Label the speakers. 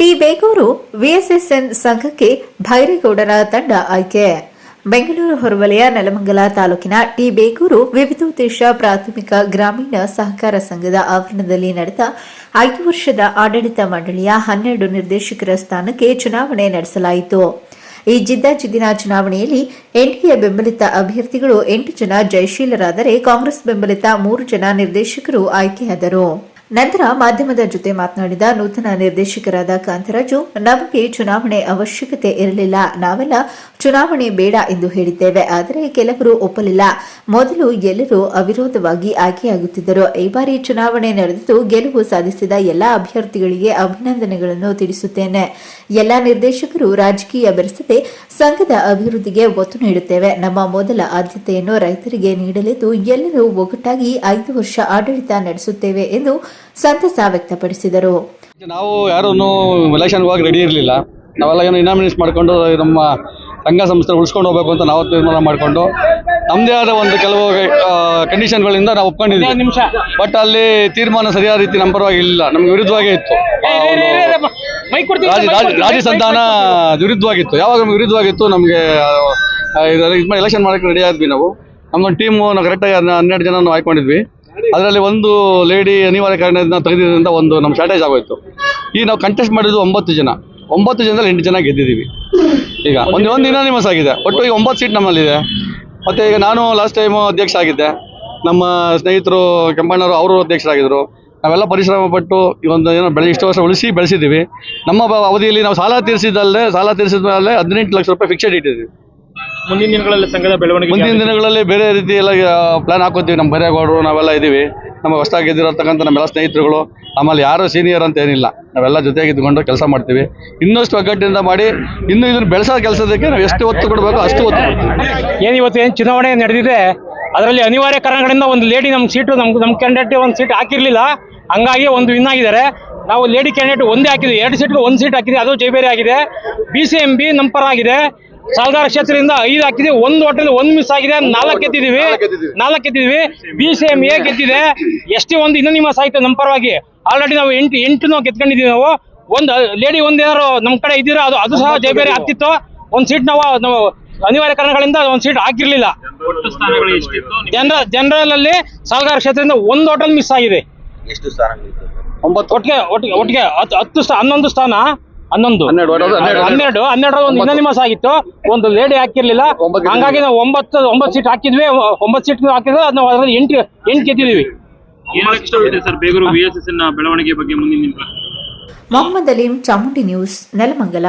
Speaker 1: T Begur VSSN ಸಂಘಕ್ಕೆ ಭೈರೇಗೌಡರ ತಂಡ ಆಯ್ಕೆ. ಬೆಂಗಳೂರು ಹೊರವಲಯ ನೆಲಮಂಗಲ ತಾಲೂಕಿನ ಟಿ ಬೇಗೂರು ವಿವಿಧೋದ್ದೇಶ ಪ್ರಾಥಮಿಕ ಗ್ರಾಮೀಣ ಸಹಕಾರ ಸಂಘದ ಆವರಣದಲ್ಲಿ ನಡೆದ ಐದು ವರ್ಷದ ಆಡಳಿತ ಮಂಡಳಿಯ ಹನ್ನೆರಡು ನಿರ್ದೇಶಕರ ಸ್ಥಾನಕ್ಕೆ ಚುನಾವಣೆ ನಡೆಸಲಾಯಿತು. ಈ ಜಿದ್ದಾಜಿದ್ದಿನ ಚುನಾವಣೆಯಲ್ಲಿ ಎನ್ಡಿಎ ಬೆಂಬಲಿತ ಅಭ್ಯರ್ಥಿಗಳು ಎಂಟು ಜನ ಜಯಶೀಲರಾದರೆ ಕಾಂಗ್ರೆಸ್ ಬೆಂಬಲಿತ ಮೂರು ಜನ ನಿರ್ದೇಶಕರು ಆಯ್ಕೆಯಾದರು. ನಂತರ ಮಾಧ್ಯಮದ ಜೊತೆ ಮಾತನಾಡಿದ ನೂತನ ನಿರ್ದೇಶಕರಾದ ಕಾಂತರಾಜು, ನಮಗೆ ಚುನಾವಣೆ ಅವಶ್ಯಕತೆ ಇರಲಿಲ್ಲ, ನಾವೆಲ್ಲ ಚುನಾವಣೆ ಬೇಡ ಎಂದು ಹೇಳಿದ್ದೇವೆ, ಆದರೆ ಕೆಲವರು ಒಪ್ಪಲಿಲ್ಲ. ಮೊದಲು ಎಲ್ಲರೂ ಅವಿರೋಧವಾಗಿ ಆಯ್ಕೆಯಾಗುತ್ತಿದ್ದರು. ಈ ಬಾರಿ ಚುನಾವಣೆ ನಡೆದಿದ್ದು ಗೆಲುವು ಸಾಧಿಸಿದ ಎಲ್ಲ ಅಭ್ಯರ್ಥಿಗಳಿಗೆ ಅಭಿನಂದನೆಗಳನ್ನು ತಿಳಿಸುತ್ತೇನೆ. ಎಲ್ಲ ನಿರ್ದೇಶಕರು ರಾಜಕೀಯ ಬೆರೆಸದೆ ಸಂಘದ ಅಭಿವೃದ್ಧಿಗೆ ಒತ್ತು ನೀಡುತ್ತೇವೆ. ನಮ್ಮ ಮೊದಲ ಆದ್ಯತೆಯನ್ನು ರೈತರಿಗೆ ನೀಡಲಿದ್ದು ಎಲ್ಲರೂ ಒಗ್ಗಟ್ಟಾಗಿ ಐದು ವರ್ಷ ಆಡಳಿತ ನಡೆಸುತ್ತೇವೆ ಎಂದು ಸಂತಸ ವ್ಯಕ್ತಪಡಿಸಿದರು.
Speaker 2: ನಾವು ಯಾರೂ ಎಲೆಕ್ಷನ್ ಹೋಗಿ ರೆಡಿ ಇರಲಿಲ್ಲ. ನಾವೆಲ್ಲ ಏನೋ ಇನಾಮಿನೇಟ್ ಮಾಡಿಕೊಂಡು ನಮ್ಮ ಸಂಘ ಸಂಸ್ಥೆ ಉಳಿಸ್ಕೊಂಡು ಹೋಗ್ಬೇಕು ಅಂತ ನಾವು ತೀರ್ಮಾನ ಮಾಡಿಕೊಂಡು ನಮ್ಮದೇ ಆದ ಒಂದು ಕೆಲವು ಕಂಡೀಷನ್ಗಳಿಂದ ನಾವು ಒಪ್ಕೊಂಡಿದ್ವಿ ಬಟ್ ಅಲ್ಲಿ ತೀರ್ಮಾನ ಸರಿಯಾದ ರೀತಿ ನಮ್ಮ ಪರವಾಗಿ ಇಲ್ಲ. ನಮ್ಗೆ ವಿರುದ್ಧವಾಗೇ ಇತ್ತು. ರಾಜ ಸಂಧಾನ ವಿರುದ್ಧವಾಗಿತ್ತು ಯಾವಾಗ ನಮ್ಗೆ ವಿರುದ್ಧವಾಗಿತ್ತು ನಮಗೆ ಎಲೆಕ್ಷನ್ ಮಾಡಕ್ಕೆ ರೆಡಿ ಆದ್ವಿ ನಾವು. ನಮ್ಮ ಟೀಮು ನಾವು ಕರೆಕ್ಟಾಗಿ ಹನ್ನೆರಡು ಜನ ನಾವು ಆಯ್ಕೊಂಡಿದ್ವಿ. ಅದರಲ್ಲಿ ಒಂದು ಲೇಡಿ ಅನಿವಾರ್ಯ ಕಾರಣದಿಂದ ತೆಗೆದಿದ್ದರಿಂದ ಒಂದು ನಮ್ಮ ಶಾರ್ಟೇಜ್ ಆಗೋಯ್ತು. ಈಗ ನಾವು ಕಂಟೆಸ್ಟ್ ಮಾಡಿದ್ದು ಒಂಬತ್ತು ಜನ. ಒಂಬತ್ತು ಜನದಲ್ಲಿ ಎಂಟು ಜನ ಗೆದ್ದಿದ್ದೀವಿ. ಈಗ ಒಂದು ಒಂದು ಇನಾನಿಮಸ್ ಆಗಿದೆ. ಒಟ್ಟು ಈಗ ಒಂಬತ್ತು ಸೀಟ್ ನಮ್ಮಲ್ಲಿದೆ. ಮತ್ತು ಈಗ ನಾನು ಲಾಸ್ಟ್ ಟೈಮು ಅಧ್ಯಕ್ಷ ಆಗಿದ್ದೆ. ನಮ್ಮ ಸ್ನೇಹಿತರು ಕೆಂಪಣ್ಣವರು ಅವರು ಅಧ್ಯಕ್ಷರಾಗಿದ್ದರು ನಾವೆಲ್ಲ ಪರಿಶ್ರಮ ಪಟ್ಟು ಈ ಒಂದು ಏನೋ ಬೆಳೆ ಇಷ್ಟು ವರ್ಷ ಉಳಿಸಿ ಬೆಳೆಸಿದ್ದೀವಿ. ನಮ್ಮ ಅವಧಿಯಲ್ಲಿ ನಾವು ಸಾಲ ತೀರಿಸಿದಲ್ಲೇ ಸಾಲ ತೀರಿಸಿದ ಮೇಲೆ ಹದಿನೆಂಟು ಲಕ್ಷ ರೂಪಾಯಿ ಫಿಕ್ಸೆಡ್ ಇಟ್ಟಿದ್ದೀವಿ.
Speaker 3: ಮುಂದಿನ ದಿನಗಳಲ್ಲಿ ಸಂಘದ ಬೆಳವಣಿಗೆ
Speaker 2: ಮುಂದಿನ ದಿನಗಳಲ್ಲಿ ಬೇರೆ ರೀತಿ ಎಲ್ಲ ಪ್ಲಾನ್ ಹಾಕೋತೀವಿ. ನಮ್ಮ ಬರೇಗೌಡರು ನಾವೆಲ್ಲ ಇದ್ದೀವಿ ನಮ್ಮ ಹೊಸದಾಗಿ ಇದ್ದಿರತಕ್ಕಂಥ ನಮ್ಮೆಲ್ಲ ಸ್ನೇಹಿತರುಗಳು. ಆಮೇಲೆ ಯಾರು ಸೀನಿಯರ್ ಅಂತ ಏನಿಲ್ಲ. ನಾವೆಲ್ಲ ಜೊತೆಗೆ ಇದ್ಕೊಂಡು ಕೆಲಸ ಮಾಡ್ತೀವಿ. ಇನ್ನಷ್ಟು ಒಗ್ಗಟ್ಟಿನಿಂದ ಮಾಡಿ ಇನ್ನೂ ಇದನ್ನು ಬೆಳೆಸೋ ಕೆಲಸದಕ್ಕೆ ನಾವು ಎಷ್ಟು ಒತ್ತು ಕೊಡಬೇಕು ಅಷ್ಟು ಒತ್ತು ಕೊಡ್ತೀವಿ.
Speaker 3: ಏನು ಇವತ್ತು ಏನು ಚುನಾವಣೆ ನಡೆದಿದೆ ಅದರಲ್ಲಿ ಅನಿವಾರ್ಯ ಕಾರಣಗಳಿಂದ ಒಂದು ಲೇಡಿ ನಮ್ಮ ಸೀಟು ನಮ್ಗೆ ನಮ್ಮ ಕ್ಯಾಂಡಿಡೇಟ್ ಒಂದು ಸೀಟ್ ಹಾಕಿರಲಿಲ್ಲ. ಹಂಗಾಗಿ ಒಂದು ವಿನ್ ಆಗಿದ್ದಾರೆ. ನಾವು ಲೇಡಿ ಕ್ಯಾಂಡಿಡೇಟ್ ಒಂದೇ ಹಾಕಿದ್ವಿ. ಎರಡು ಸೀಟ್ಗೆ ಒಂದು ಸೀಟ್ ಹಾಕಿದ್ವಿ. ಅದು ಜೈಬೇರಿ ಆಗಿದೆ. ಬಿ ಸಿ ಎಂ ಬಿ ನಮ್ಮ ಪರ ಆಗಿದೆ. ಸಾಲಗಾರ ಕ್ಷೇತ್ರದಿಂದ ಐದು ಹಾಕಿದ್ವಿ ಒಂದು ಹೋಟೆಲ್ ಒಂದು ಮಿಸ್ ಆಗಿದೆ ನಾಲ್ಕು ಎತ್ತಿದೀವಿ ನಾಲ್ಕು ಎತ್ತಿದ್ವಿ ಬಿ ಸಿ ಎಂ ಎ ಗೆದ್ದಿದೆ. ಎಷ್ಟೇ ಒಂದು ಇನ್ನೊಂದು ಆಯ್ತು ನಮ್ಮ ಪರವಾಗಿ ಆಲ್ರೆಡಿ ನಾವು ಎಂಟು ಎಂಟು ನಾವು ಗೆದ್ಕೊಂಡಿದ್ದೀವಿ ನಾವು. ಒಂದು ಲೇಡಿ ಒಂದು ಏನಾರು ನಮ್ಮ ಕಡೆ ಇದ್ದೀರಾ ಅದು ಅದು ಸಹ ಜೈಬೇರಿ ಆಗ್ತಿತ್ತು. ಒಂದು ಸೀಟ್ ನಾವು ನಾವು ಅನಿವಾರ್ಯ ಕಾರಣಗಳಿಂದ ಒಂದು ಸೀಟ್ ಹಾಕಿರ್ಲಿಲ್ಲ. ಜನರ ಜನರಲ್ ಅಲ್ಲಿ ಸಾಲಗಾರ ಕ್ಷೇತ್ರದಿಂದ ಒಂದು ಹೋಟೆಲ್ ಮಿಸ್ ಆಗಿದೆ.
Speaker 4: ಎಷ್ಟು ಸ್ಥಾನ
Speaker 2: ಒಂಬತ್ತು
Speaker 3: ಒಟ್ಟಿಗೆ ಒಟ್ಟಿಗೆ ಒಟ್ಟಿಗೆ ಹತ್ತು ಹತ್ತು ಸ್ಥಾನ ಹನ್ನೊಂದು ಸ್ಥಾನ. ಹನ್ನೊಂದು.
Speaker 2: ಹನ್ನೆರಡು, ಹನ್ನೆರಡು,
Speaker 3: ಒಂದು ಇನ್ನೊಂದು ಆಗಿತ್ತು. ಒಂದು ಲೇಡಿ ಹಾಕಿರ್ಲಿಲ್ಲ. ಹಂಗಾಗಿ ನಾವು ಒಂಬತ್ತು ಒಂಬತ್ತು ಸೀಟ್ ಹಾಕಿದ್ವಿ. ಒಂಬತ್ತು ಸೀಟ್ ಹಾಕಿದ್ರೆ ಅದನ್ನ ಅದರಲ್ಲಿ ಎಂಟು ಎಂಟು ಗೆದ್ದಿದೀವಿ
Speaker 5: ಏನಕ್ಕೆ ಸರ್ ಬೇಗೂರು ವಿ ಎಸ್ ಎಸ್ನ ಬೆಳವಣಿಗೆ ಬಗ್ಗೆ ಮುಂದಿನ ದಿನಗಳಲ್ಲಿ?
Speaker 1: ಮೊಹಮ್ಮದ್ ಅಲೀಂ ಚಾಮುಂಡಿ ನ್ಯೂಸ್ ನೆಲಮಂಗಲ.